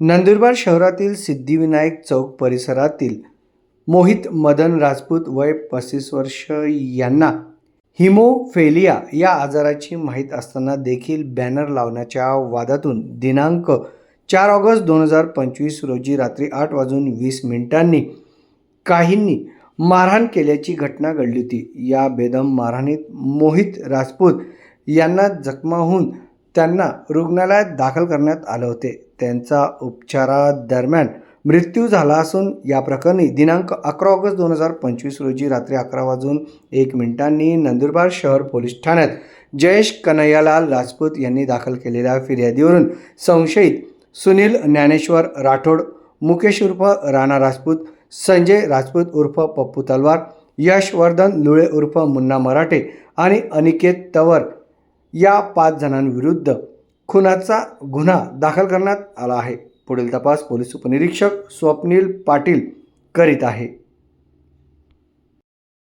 नंदुरबार शहरातील सिद्धिविनायक चौक परिसरातील मोहित मदन राजपूत वय पस्तीस वर्ष यांना हिमोफेलिया या आजाराची माहीत असताना देखील बॅनर लावण्याच्या वादातून दिनांक चार ऑगस्ट दोन हजार पंचवीस रोजी रात्री आठ वाजून वीस मिनिटांनी काहींनी मारहाण केल्याची घटना घडली होती. या बेदम मारहाणीत मोहित राजपूत यांना जखमा होऊन त्यांना रुग्णालयात दाखल करण्यात आले होते. त्यांचा उपचारादरम्यान मृत्यू झाला असून या प्रकरणी दिनांक अकरा ऑगस्ट दोन हजार पंचवीस रोजी रात्री अकरा वाजून एक मिनिटांनी नंदुरबार शहर पोलीस ठाण्यात जयेश कन्हैयालाल राजपूत यांनी दाखल केलेल्या फिर्यादीवरून संशयित सुनील ज्ञानेश्वर राठोड मुकेश उर्फ राणा राजपूत संजय राजपूत उर्फ पप्पू तलवार यशवर्धन लुळे उर्फ मुन्ना मराठे आणि अनिकेत तवर या पाच जणांविरुद्ध खुनाचा गुन्हा दाखल करण्यात आला आहे. पुढील तपास पोलीस उपनिरीक्षक स्वप्नील पाटील करीत आहे.